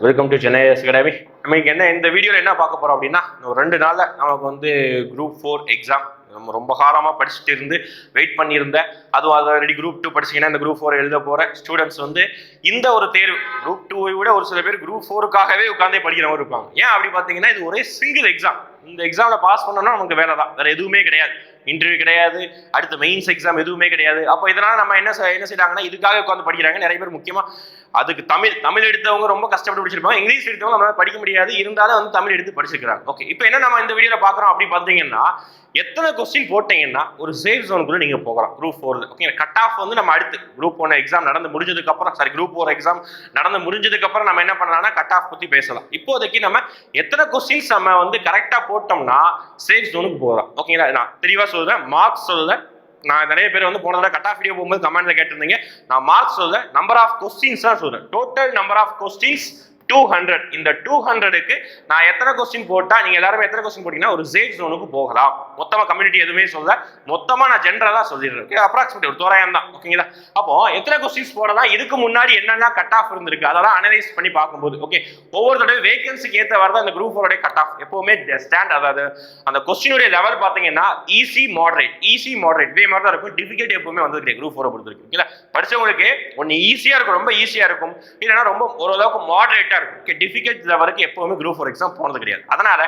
Welcome to Chennai academy நம்ம இங்கே என்ன இந்த வீடியோவில் என்ன பார்க்க போகிறோம் அப்படின்னா ஒரு ரெண்டு நாளில் நமக்கு வந்து குரூப் ஃபோர் எக்ஸாம் நம்ம ரொம்ப காலமாக படிச்சுட்டு இருந்து வெயிட் பண்ணியிருந்தேன். அதுவும் அதை ரெடி குரூப் டூ படிச்சீங்கன்னா இந்த குரூப் ஃபோர் எழுத போகிற ஸ்டூடெண்ட்ஸ் வந்து இந்த ஒரு தேர்வு குரூப் டூவை விட ஒரு சில பேர் குரூப் ஃபோருக்காகவே உட்காந்தே படிக்கிறவங்க இருப்பாங்க. ஏன் அப்படி பார்த்தீங்கன்னா இது ஒரே சிங்கிள் எக்ஸாம் இந்த எக்ஸாமில் பாஸ் பண்ணோம்னா நமக்கு வேலை தான் வேறு எதுவுமே கிடையாது. இன்டர்வியூ கிடையாது. அடுத்த மெயின்ஸ் எக்ஸாம் எதுவுமே கிடையாது. அப்போ இதனால் நம்ம என்ன செய்- என்ன செய்கிறாங்கன்னா இதுக்காக உட்காந்து படிக்கிறாங்க. நிறைய பேர் முக்கியமாக அதுக்கு தமிழ் தமிழ் எடுத்தவங்க ரொம்ப கஷ்டப்பட்டு படிச்சிருப்பாங்க. இங்கிலீஷ் எடுத்தவங்க நம்மளால் படிக்க முடியாது. இருந்தாலும் வந்து தமிழ் எடுத்து படிச்சிருக்கிறாங்க. ஓகே இப்போ என்ன நம்ம இந்த வீடியோவில் பார்க்குறோம் அப்படி பார்த்தீங்கன்னா எத்தனை கொஸ்டின் போட்டீங்கன்னா ஒரு சேஃப் ஜோனுக்குள்ளே நீங்கள் போகலாம். குரூப் ஃபோரில் ஓகே கட் ஆஃப் வந்து நம்ம அடுத்து குரூப் ஒன் எக்ஸாம் நடந்து முடிஞ்சதுக்கு அப்புறம் சாரி குரூப் ஃபோர் எக்ஸாம் நடந்து முடிஞ்சதுக்கப்புறம் நம்ம என்ன பண்ணலாம்னா கட் ஆஃப் பற்றி பேசலாம். இப்போதைக்கு நம்ம எத்தனை கொஸ்டின்ஸ் நம்ம வந்து கரெக்டாக போட்டோம்னா சேஃப் ஜோனுக்கு போகலாம். ஓகேங்களா நான் தெளிவாக சொல்றேன். மார்க்ஸ் சொல்றேன் நான் நிறைய பேர் வந்து போன தடவை கட் ஆஃப் வீடியோ போகும்போது கமெண்ட்ல கேட்டிருந்தீங்க. நான் மார்க்ஸ் சொல்றேன் நம்பர் ஆஃப் கொஸ்டின்ஸ் தான் சொல்றேன். Total number of questions two hundred இந்த டூ ஹண்ட்ரடுக்கு நான் எத்தனை கொஸ்டின் போட்டால் நீங்கள் எல்லாருமே எத்தனை கொஸ்டின் போட்டீங்கன்னா ஒரு சேஃப் ஜோனுக்கு போகலாம். மொத்தமாக கம்யூனிட்டி எதுவுமே சொல்ல மொத்தமாக நான் ஜென்ரலாக சொல்லிடுறேன். அப்ராக்சிமேட் ஒரு தோராயம் தான். ஓகேங்களா அப்போ எத்தனை கொஸ்டின்ஸ் போடலாம்? இதுக்கு முன்னாடி என்னென்ன கட் ஆஃப் இருந்திருக்கு? அதெல்லாம் அனலைஸ் பண்ணி பார்க்கும்போது ஓகே ஒவ்வொரு தடவை வேகன்சிக்கு ஏற்ற வரதான் அந்த குரூப் ஃபோரோடைய கட் ஆஃப் எப்பவுமே ஸ்டாண்ட் அதாவது அந்த கொஸ்டினுடைய லெவல் பார்த்தீங்கன்னா ஈஸி மாடரேட் ஈஸி மாடரேட் இதே மாதிரி தான் இருக்கும். டிஃபிகல்ட் எப்பவுமே வந்து குரூப் ஃபோரை பொறுத்திருக்கு. ஓகேங்களா படிச்சவங்களுக்கு ஒன்று ஈஸியாக இருக்கும் ரொம்ப ஈஸியாக இருக்கும். இல்லைன்னா ரொம்ப ஓரளவுக்கு மாடரேட்டாக இருக்கும் டிஃபிகல்ட் லெவலுக்கு எப்போவுமே குரூப் ஃபோர் எக்ஸாம் போனது கிடையாது. அதனால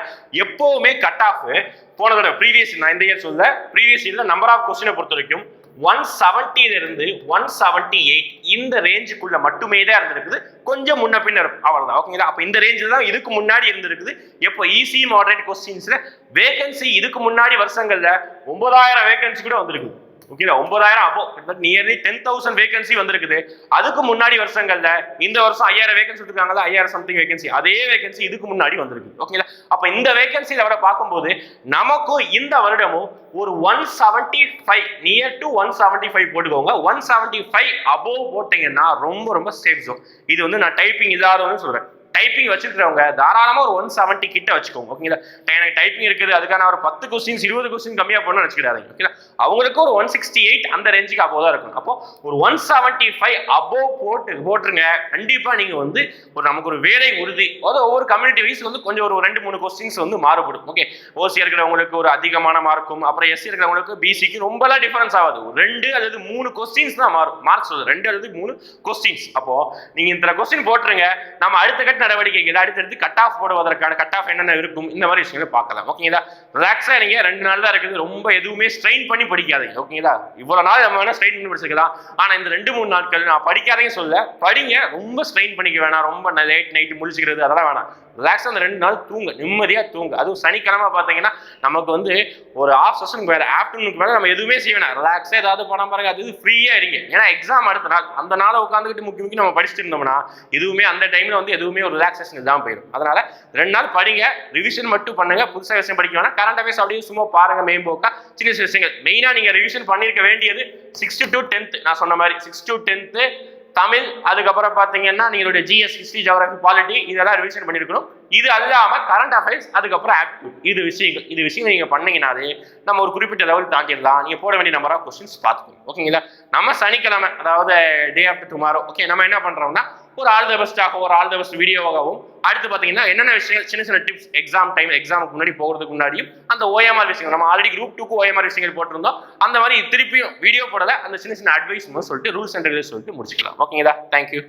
எப்போவுமே கட் ஆஃப் போன தடவை ப்ரீவியஸ் நான் இந்த இயர் சொல்ல ப்ரீவியஸ் இயர்ல நம்பர் ஆஃப் கொஸ்டினை பொறுத்த வரைக்கும் ஒன் செவன்டில இருந்து ஒன் செவன்ட்டி எயிட் இந்த ரேஞ்சுக்குள்ள மட்டுமே தான் இருந்திருக்குது. கொஞ்சம் முன்ன பின்ன இருக்கும். அவ்வளவுதான். ஓகேங்களா அப்ப இந்த ரேஞ்சில் தான் இதுக்கு முன்னாடி இருந்திருக்குது. எப்போ ஈஸி மாடரேட் கொஸ்டின்ஸ்ல வேகன்சி இதுக்கு முன்னாடி வருஷங்கள்ல ஒன்பதாயிரம் வேகன்சி கூட வந்திருக்குது. ஓகேங்களா ஒன்பதாயிரம் அப்போ நியர்லி டென் தௌசண்ட் வேகன்சி வந்திருக்குது. அதுக்கு முன்னாடி வருஷங்கள்ல இந்த வருஷம் ஐயாயிரம் வேகன்சி இருக்காங்கல்ல ஐயாயிரம் சம்திங் வேகன்சி அதே வேகன்சி இதுக்கு முன்னாடி வந்திருக்கு ஓகேங்களா அப்ப இந்த வேகன்சி அவரை பார்க்கும்போது நமக்கும் இந்த வருடமும் ஒரு one seventy five near to one seventy five போட்டுக்கோங்க. ஒன் செவன்டி ஃபைவ் அபோவ் போட்டீங்கன்னா ரொம்ப ரொம்ப சேஃப் ஜோன் இது வந்து நான் டைப்பிங் இல்லாதவன்னு சொல்றேன். டைப்பிங் வச்சிருக்கிறவங்க தாராளமாக ஒரு ஒன் செவன்ட்டி கிட்ட வச்சுக்கோங்க ஓகேங்களா எனக்கு டைப்பிங் இருக்குது அதுக்கான ஒரு பத்து கொஸ்டின்ஸ் இருபது கொஸ்டின் கம்மியாக போடணும்னு வச்சுக்கிடாதீங்க ஓகேங்களா அவங்களுக்கு ஒரு ஒன் சிக்ஸ்டி எயிட் அந்த ரேஞ்சுக்கு அப்போ தான் இருக்கும் அப்போ ஒரு ஒன் செவன்ட்டி ஃபைவ் அபோவ் போட்டு போட்டுருங்க. கண்டிப்பாக நீங்கள் வந்து ஒரு நமக்கு ஒரு வேலை உறுதி. அதாவது ஒவ்வொரு கம்யூனிட்டி வைஸ் வந்து கொஞ்சம் ஒரு ரெண்டு மூணு கொஸ்டின்ஸ் வந்து மாறுபடும் ஓகே ஓசி இருக்கிறவங்களுக்கு ஒரு அதிகமான மார்க்கும் அப்புறம் எஸ்சி இருக்கிறவங்களுக்கு பிசிக்கு ரொம்பலாம் டிஃபரன்ஸ் ஆகாது. ரெண்டு அல்லது மூணு கொஸ்டின்ஸ் தான் மாறும் மார்க்ஸ் வருது. ரெண்டு அல்லது மூணு கொஸ்டின்ஸ் அப்போ நீங்க இந்த கொஸ்டின் போட்டுருங்க. நம்ம அடுத்த கட்ட நடவடிக்கைகள் அடுத்தடுத்து கட் ஆஃப் போடுவதற்கான கட் ஆஃப் என்னென்ன இருக்கும் இந்த மாதிரி விஷயங்களை பார்க்கலாம். ஓகேங்களா ரிலாக்ஸா நீங்க ரெண்டு நாள் தான் இருக்குது. ரொம்ப எதுவுமே ஸ்ட்ரெயின் பண்ணி படிக்காதீங்க. ஓகேங்களா இவ்வளவு நாள் நம்ம வேணா ஸ்ட்ரெயின் பண்ணி படிச்சுக்கலாம். ஆனா இந்த ரெண்டு மூணு நாட்கள் நான் படிக்காதீங்க சொல்ல படிங்க. ரொம்ப ஸ்ட்ரெயின் பண்ணிக்க வேணாம். ரொம்ப லேட் நைட்டு முடிச்சுக்கிறது அதெல்லாம் வேணாம். ரிலாக்ஸாக அந்த ரெண்டு நாள் தூங்க. நிம்மதியாக தூங்க. அதுவும் சனிக்கிழமை பார்த்தீங்கன்னா நமக்கு வந்து ஒரு ஆஃப் செஷனுக்கு வேறு ஆஃப்டர்நூனுக்கு மேலே நம்ம எதுவுமே செய்ய வேணாம். ரிலாக்ஸாக ஏதாவது பணம் பாருங்க அது இது ஃப்ரீயாக இருங்க. ஏன்னா எக்ஸாம் அடுத்த நாள். அந்த நாளை உட்காந்துக்கிட்டு முக்கி முக்கி நம்ம படிச்சுட்டு இருந்தோம்னா எதுவுமே அந்த டைமில் வந்து எதுவுமே ஒரு ரிலாக்ஸேஷன் தான் போயிடும் அதனால ரெண்டு நாள் படிங்க ரிவிஷன் மட்டும் பண்ணுங்க புதுசாக விஷயம் படிக்க வேணாம். கரண்ட் அஃபேர்ஸ் அப்படியே சும்மா பாருங்க மேம்போக்கா சின்ன சின்ன விஷயங்கள். மெயினாக நீங்கள் ரிவிஷன் பண்ணியிருக்க வேண்டியது சிக்ஸ்த்து டு டென்த்து நான் சொன்ன மாதிரி சிக்ஸ் டு டென்த்து தமிழ் அதுக்கப்புறம் பார்த்தீங்கன்னா நீங்களுடைய ஜிஎஸ் ஹிஸ்ட்ரி ஜியோகிராஃபி பாலிட்டி இதெல்லாம் ரிவிஷன் பண்ணியிருக்கணும். இது அல்லாமல் கரண்ட் அஃபேர்ஸ் அதுக்கப்புறம் ஆக்டிவ் இது விஷயங்கள். இது விஷயங்கள் நீங்கள் பண்ணீங்கனாலே நம்ம ஒரு குறிப்பிட்ட லெவல் தாண்டிடலாம். நீங்கள் போட வேண்டிய நம்பர் ஆஃப் கொஸ்டின்ஸ் பார்த்துக்கணும். ஓகேங்களா நம்ம சனிக்கிழமை அதாவது டே ஆஃப்டர் டுமாரோ ஓகே நம்ம என்ன பண்ணுறோம்னா ஒரு ஆல் த பெஸ்ட்டாக ஒரு ஆல் த பெஸ்ட் வீடியோவாகவும் அடுத்து பார்த்தீங்கன்னா என்னென்ன விஷயங்கள் சின்ன சின்ன டிப்ஸ் எக்ஸாம் டைம் எக்ஸாமுக்கு முன்னாடி போகிறதுக்கு முன்னாடியும் அந்த ஓஎம்ஆர் விஷயங்கள் நம்ம ஆல்ரெடி குரூப் டூக்கு ஓஎம்ஆர் விஷயங்கள் போட்டிருந்தோம். அந்த மாதிரி திருப்பியும் வீடியோ போடல அந்த சின்ன சின்ன அட்வைஸ் சொல்லிட்டு ரூல்ஸ் அண்ட் ரெகுலேஷன் சொல்லிட்டு முடிச்சுக்கலாம். ஓகேங்களா தேங்க்யூ